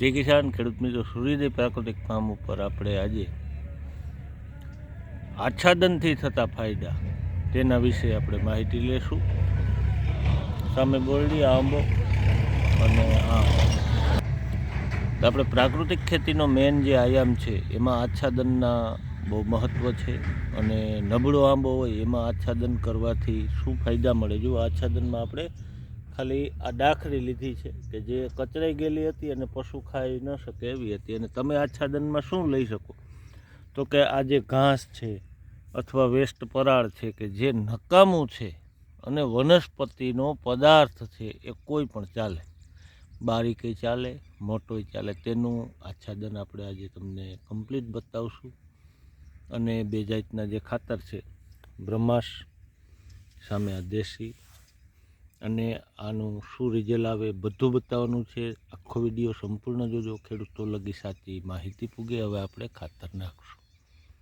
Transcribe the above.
જય કિસાન ખેડૂત મિત્રો સૂર્યોદય પ્રાકૃતિક ફાર્મ ઉપર આપણે આજે આચ્છાદનથી થતા ફાયદા તેના વિશે આપણે માહિતી લેશું. સામે બોરડી આંબો અને આ આપણે પ્રાકૃતિક ખેતીનો મેન જે આયામ છે, એમાં આચ્છાદનના બહુ મહત્ત્વ છે અને નબળો આંબો હોય એમાં આચ્છાદન કરવાથી શું ફાયદા મળે? જો આચ્છાદનમાં આપણે ખાલી આ ડાખરી લીધી છે કે જે કચરાઈ ગયેલી હતી અને પશુ ખાઈ ન શકે એવી હતી. અને તમે આચ્છાદનમાં શું લઈ શકો? તો કે આ જે ઘાસ છે અથવા વેસ્ટ પરાળ છે કે જે નકામું છે અને વનસ્પતિનો પદાર્થ છે એ કોઈ પણ ચાલે. બારીકે ચાલે, મોટોય ચાલે. તેનું આચ્છાદન આપણે આજે તમને કમ્પ્લીટ બતાવશું. અને બે જાતના જે ખાતર છે બ્રહ્માશ સામે આ દેશી અને આનું શું રિઝલ્ટ આવે બધું બતાવવાનું છે. આખો વીડિયો સંપૂર્ણ જોજો. ખેડૂતો લગી સાચી માહિતી પૂગે. હવે આપણે ખાતર નાખશું.